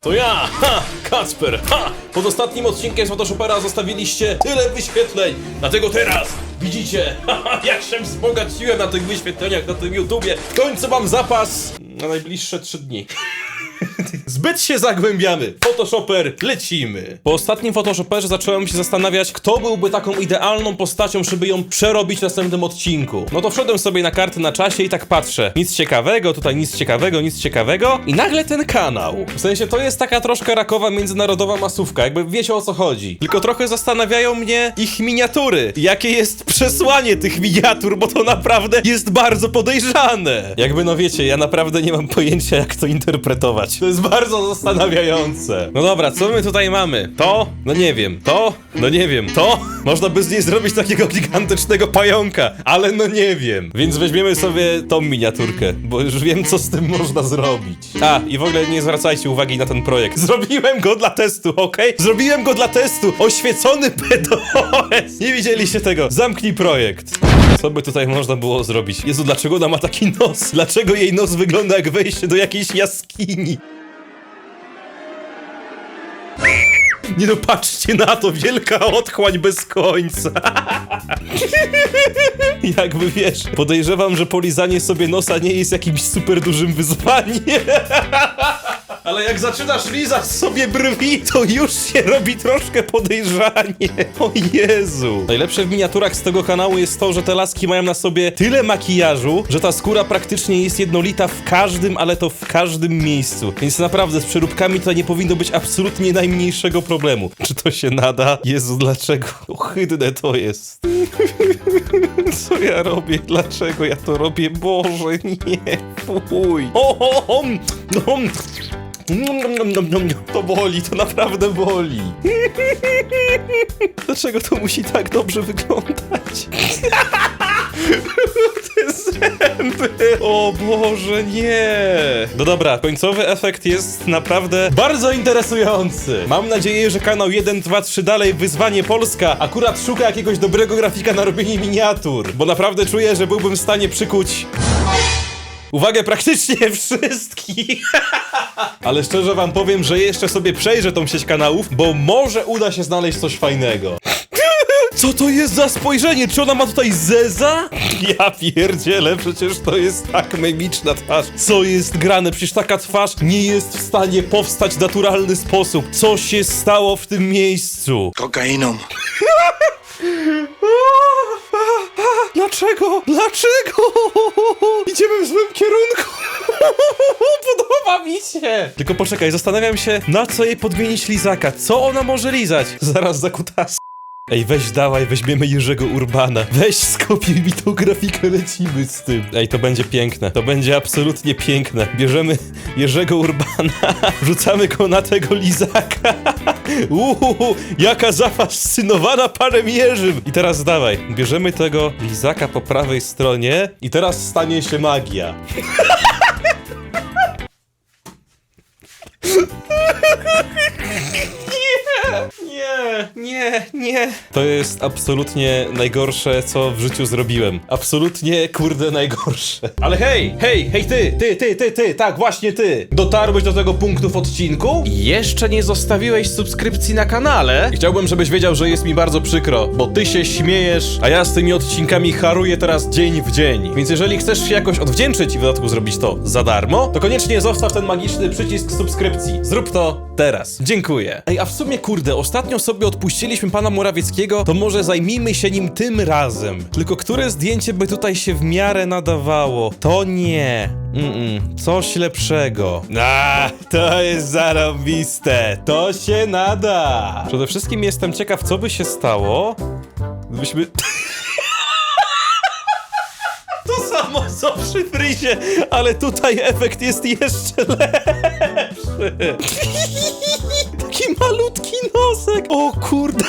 To ja, ha, Kacper, ha! Pod ostatnim odcinkiem z Photoshopera zostawiliście tyle wyświetleń, dlatego teraz widzicie, haha, jak się wzbogaciłem na tych wyświetleniach na tym YouTubie. W końcu mam zapas na najbliższe 3 dni. Zbyt się zagłębiamy. Photoshoper, lecimy. Po ostatnim Photoshoperze zacząłem się zastanawiać, kto byłby taką idealną postacią, żeby ją przerobić w następnym odcinku. No to wszedłem sobie na karty na czasie i tak patrzę. Nic ciekawego, tutaj nic ciekawego, nic ciekawego. I nagle ten kanał. W sensie to jest taka troszkę rakowa międzynarodowa masówka, jakby wiecie o co chodzi. Tylko trochę zastanawiają mnie ich miniatury. Jakie jest przesłanie tych miniatur, bo to naprawdę jest bardzo podejrzane. Jakby no wiecie, ja naprawdę nie mam pojęcia jak to interpretować. To jest bardzo zastanawiające. No dobra, co my tutaj mamy? To? No nie wiem. To? No nie wiem. To? Można by z niej zrobić takiego gigantycznego pająka, ale no nie wiem. Więc weźmiemy sobie tą miniaturkę, bo już wiem co z tym można zrobić. A, i w ogóle nie zwracajcie uwagi na ten projekt. Zrobiłem go dla testu, okej? Zrobiłem go dla testu. Oświecony PDOS. Nie widzieliście tego. Zamknij projekt. Co by tutaj można było zrobić? Jezu, dlaczego ona ma taki nos? Dlaczego jej nos wygląda jak wejście do jakiejś jaskini? Nie no, patrzcie na to, wielka otchłań bez końca. Jakby wiesz, podejrzewam, że polizanie sobie nosa nie jest jakimś super dużym wyzwaniem. Ale jak zaczynasz lizać sobie brwi, to już się robi troszkę podejrzanie. O Jezu. Najlepsze w miniaturach z tego kanału jest to, że te laski mają na sobie tyle makijażu, że ta skóra praktycznie jest jednolita w każdym, ale to w każdym miejscu. Więc naprawdę z przeróbkami to nie powinno być absolutnie najmniejszego problemu. Czy to się nada? Jezu, dlaczego? Ohydne to jest. Co ja robię? Dlaczego ja to robię? Boże, nie, fuj. O, o, o, no, To boli, to naprawdę boli. Dlaczego to musi tak dobrze wyglądać? Te zęby. O Boże, nie. No dobra, końcowy efekt jest naprawdę bardzo interesujący. Mam nadzieję, że kanał 1, 2, 3 dalej wyzwanie Polska akurat szuka jakiegoś dobrego grafika na robienie miniatur, bo naprawdę czuję, że byłbym w stanie przykuć Uwagę praktycznie wszystkich. Ale szczerze wam powiem, że jeszcze sobie przejrzę tą sieć kanałów, bo może uda się znaleźć coś fajnego. Co to jest za spojrzenie? Czy ona ma tutaj zeza? Ja pierdzielę, przecież to jest tak memiczna twarz. Co jest grane? Przecież taka twarz nie jest w stanie powstać w naturalny sposób. Co się stało w tym miejscu? Kokainą. Dlaczego? Dlaczego? Idziemy w złym kierunku. Podoba mi się. Tylko poczekaj, zastanawiam się, na co jej podmienić lizaka. Co ona może lizać? Zaraz zakutas. Ej, weź dawaj, weźmiemy Jerzego Urbana. Weź skopiuj mi tą grafikę, lecimy z tym. Ej, to będzie piękne. To będzie absolutnie piękne. Bierzemy Jerzego Urbana, wrzucamy go na tego lizaka. Uuu, jaka zafascynowana panem Jerzym. I teraz dawaj, bierzemy tego lizaka po prawej stronie i teraz stanie się magia. Nie, nie, nie. To jest absolutnie najgorsze, co w życiu zrobiłem. Absolutnie, kurde, najgorsze. Ale hej, hej, hej ty, ty, ty, ty, ty, tak, właśnie ty. Dotarłeś do tego punktu w odcinku? I jeszcze nie zostawiłeś subskrypcji na kanale? Chciałbym, żebyś wiedział, że jest mi bardzo przykro, bo ty się śmiejesz, a ja z tymi odcinkami haruję teraz dzień w dzień. Więc jeżeli chcesz się jakoś odwdzięczyć i w dodatku zrobić to za darmo, to koniecznie zostaw ten magiczny przycisk subskrypcji. Zrób to teraz. Dziękuję. Ej, a w sumie kurde, ostatnio sobie odpuściliśmy pana Morawieckiego, to może zajmijmy się nim tym razem. Tylko które zdjęcie by tutaj się w miarę nadawało? To nie. Mm-mm, coś lepszego. A, to jest zarobiste. To się nada. Przede wszystkim jestem ciekaw, co by się stało, gdybyśmy... To samo co przy fryzie, ale tutaj efekt jest jeszcze lepszy. Malutki nosek. O kurde.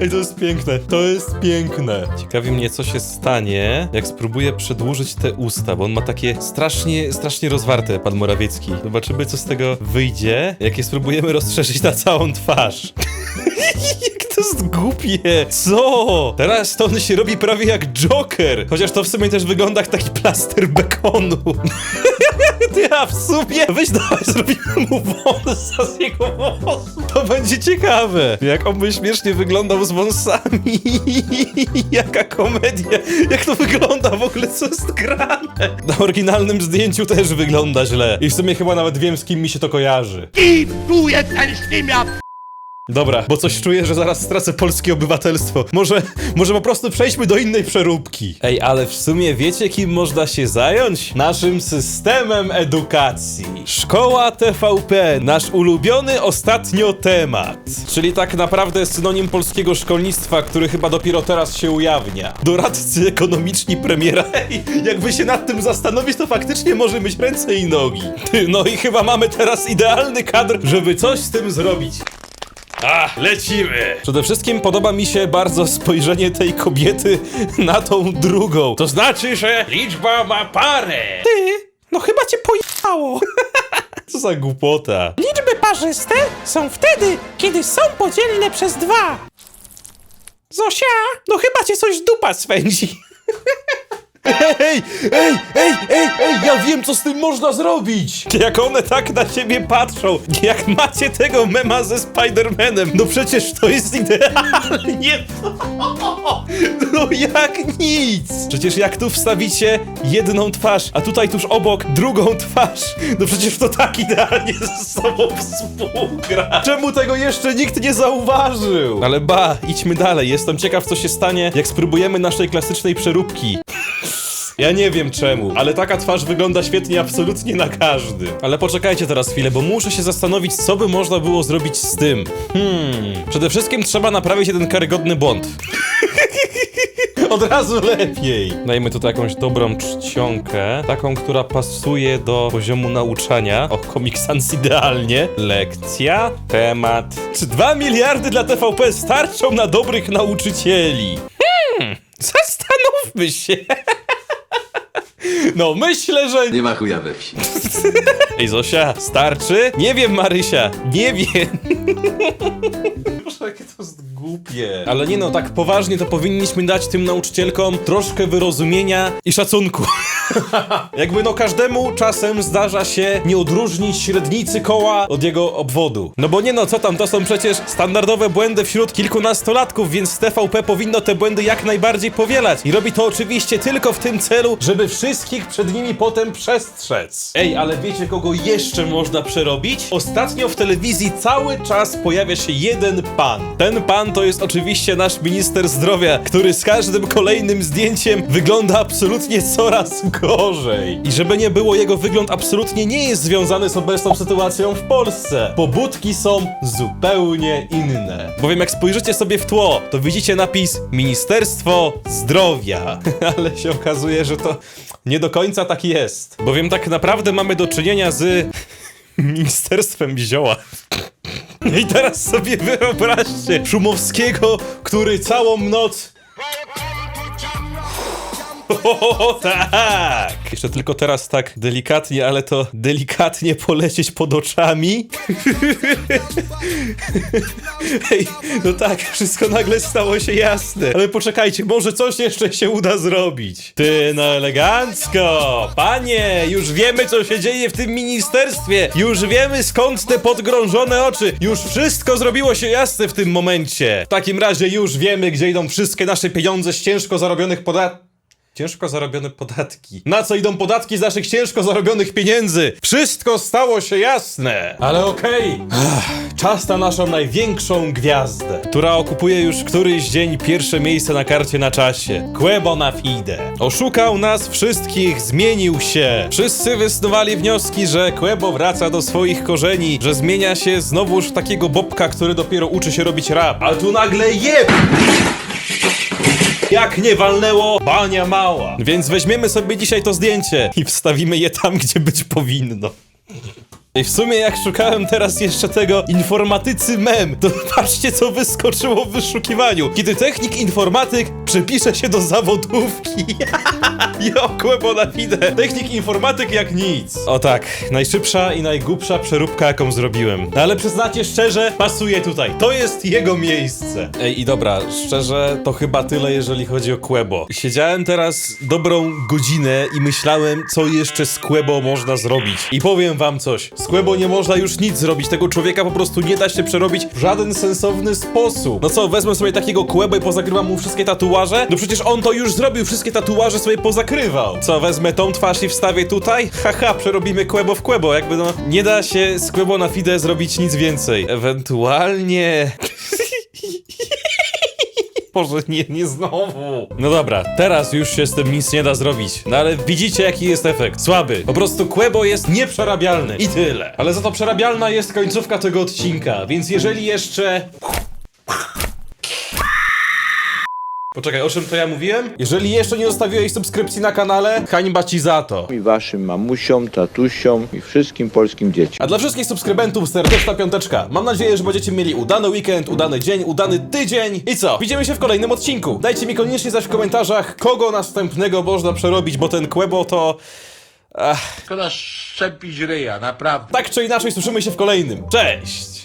Ej, to jest piękne, to jest piękne. Ciekawi mnie, co się stanie, jak spróbuję przedłużyć te usta, bo on ma takie strasznie, strasznie rozwarte, pan Morawiecki. Zobaczymy, co z tego wyjdzie, jak je spróbujemy rozszerzyć na całą twarz. jak to jest głupie? Co? Teraz to on się robi prawie jak Joker. Chociaż to w sumie też wygląda jak taki plaster bekonu. Ty, a w sumie weź dawaj, zrobimy mu wąsa z jego włosów. To będzie ciekawe. Jak on by śmiesznie wyglądał z wąsami. Jaka komedia. Jak to wygląda w ogóle, co jest grane? Na oryginalnym zdjęciu też wygląda źle. I w sumie chyba nawet wiem, z kim mi się to kojarzy. Jetzt ein Stimme ab! Dobra, bo coś czuję, że zaraz stracę polskie obywatelstwo. Może, może po prostu przejdźmy do innej przeróbki. Ej, ale w sumie wiecie, kim można się zająć? Naszym systemem edukacji. Szkoła TVP, nasz ulubiony ostatnio temat. Czyli tak naprawdę synonim polskiego szkolnictwa, który chyba dopiero teraz się ujawnia. Doradcy ekonomiczni premiera. Ej, jakby się nad tym zastanowić, to faktycznie może mieć ręce i nogi. Ty, no i chyba mamy teraz idealny kadr, żeby coś z tym zrobić. A, lecimy! Przede wszystkim podoba mi się bardzo spojrzenie tej kobiety na tą drugą. To znaczy, że liczba ma parę. Ty, no chyba cię pojechało. Co za głupota. Liczby parzyste są wtedy, kiedy są podzielne przez dwa. Zosia, No chyba cię coś dupa swędzi. Ej, ej, ej, wiem, co z tym można zrobić! Jak one tak na siebie patrzą, jak macie tego mema ze Spider-Manem, no przecież to jest idealnie No jak nic! Przecież jak tu wstawicie jedną twarz, a tutaj tuż obok drugą twarz, no przecież to tak idealnie ze sobą współgra. Czemu tego jeszcze nikt nie zauważył? Ale ba, idźmy dalej, jestem ciekaw co się stanie, jak spróbujemy naszej klasycznej przeróbki. Ja nie wiem czemu, ale taka twarz wygląda świetnie absolutnie na każdy. Ale poczekajcie teraz chwilę, bo muszę się zastanowić, co by można było zrobić z tym. Hmm. Przede wszystkim trzeba naprawić jeden karygodny błąd. Od razu lepiej. Dajmy tutaj jakąś dobrą czcionkę, taką, która pasuje do poziomu nauczania. O, Comic Sans idealnie. Lekcja, temat. Czy 2 miliardy dla TVP starczą na dobrych nauczycieli? Hmm, zastanówmy się. No, myślę, że... Nie ma chuja we wsi. Ej, Zosia, starczy? Nie wiem, Marysia, nie wiem. Głupie. Ale nie no, tak poważnie to powinniśmy dać tym nauczycielkom troszkę wyrozumienia i szacunku. Jakby no każdemu czasem zdarza się nie odróżnić średnicy koła od jego obwodu. No bo nie no, co tam, to są przecież standardowe błędy wśród kilkunastolatków, więc TVP powinno te błędy jak najbardziej powielać. I robi to oczywiście tylko w tym celu, żeby wszystkich przed nimi potem przestrzec. Ej, ale wiecie kogo jeszcze można przerobić? Ostatnio w telewizji cały czas pojawia się jeden pan. Ten pan to jest oczywiście nasz minister zdrowia, który z każdym kolejnym zdjęciem wygląda absolutnie coraz gorzej. I żeby nie było, jego wygląd absolutnie nie jest związany z obecną sytuacją w Polsce. Pobudki są zupełnie inne. Bowiem jak spojrzycie sobie w tło, to widzicie napis Ministerstwo Zdrowia. Ale się okazuje, że to nie do końca tak jest. Bowiem tak naprawdę mamy do czynienia z Ministerstwem Zioła. I teraz sobie wyobraźcie Szumowskiego, który całą noc o, tak! Jeszcze tylko teraz tak delikatnie, ale to delikatnie polecieć pod oczami. Ej, no tak, wszystko nagle stało się jasne. Ale poczekajcie, może coś jeszcze się uda zrobić. Ty, no elegancko! Panie, już wiemy, co się dzieje w tym ministerstwie. Już wiemy, skąd te podgrążone oczy. Już wszystko zrobiło się jasne w tym momencie. W takim razie już wiemy, gdzie idą wszystkie nasze pieniądze z ciężko zarobionych podatków. Ciężko zarobione podatki. Na co idą podatki z naszych ciężko zarobionych pieniędzy? Wszystko stało się jasne! Ale okej. Czas na naszą największą gwiazdę, która okupuje już któryś dzień pierwsze miejsce na karcie na czasie. Quebo na fide. Oszukał nas wszystkich, zmienił się. Wszyscy wysnuwali wnioski, że Quebo wraca do swoich korzeni, że zmienia się znowuż w takiego bobka, który dopiero uczy się robić rap. A tu nagle jeb! Jak nie walnęło, bania mała. Więc weźmiemy sobie dzisiaj to zdjęcie i wstawimy je tam, gdzie być powinno. I w sumie jak szukałem teraz jeszcze tego informatycy mem, to patrzcie co wyskoczyło w wyszukiwaniu. Kiedy technik informatyk przepisze się do zawodówki. Jo, kłębo na widę. Technik informatyk jak nic. O tak, najszybsza i najgłupsza przeróbka jaką zrobiłem. No ale przyznacie szczerze, pasuje tutaj. To jest jego miejsce. Ej i dobra, szczerze to chyba tyle jeżeli chodzi o Kłebo. Siedziałem teraz dobrą godzinę i myślałem co jeszcze z Kłebo można zrobić. I powiem wam coś. Z Kłebo nie można już nic zrobić. Tego człowieka po prostu nie da się przerobić w żaden sensowny sposób. No co, wezmę sobie takiego Kłebo i pozakrywam mu wszystkie tatuaże? No przecież on to już zrobił, wszystkie tatuaże sobie pozakrywał. Co, wezmę tą twarz i wstawię tutaj? Haha, przerobimy Kłebo w Kłebo, jakby no... Nie da się z Kłebo na Fide zrobić nic więcej. Ewentualnie... Boże, nie, nie znowu. No dobra, teraz już się z tym nic nie da zrobić. No ale widzicie jaki jest efekt. Słaby. Po prostu Quebo jest nieprzerabialny. I tyle. Ale za to przerabialna jest końcówka tego odcinka, więc jeżeli jeszcze... Poczekaj, o czym to ja mówiłem? Jeżeli jeszcze nie zostawiłeś subskrypcji na kanale, hańba ci za to. i waszym mamusiom, tatusiom i wszystkim polskim dzieciom. A dla wszystkich subskrybentów serdeczna piąteczka. Mam nadzieję, że będziecie mieli udany weekend, udany dzień, udany tydzień. I co? Widzimy się w kolejnym odcinku. Dajcie mi koniecznie znać w komentarzach, kogo następnego można przerobić, bo ten Quebo to... Ach, Szkoda szczepić ryja, naprawdę. tak czy inaczej słyszymy się w kolejnym. Cześć!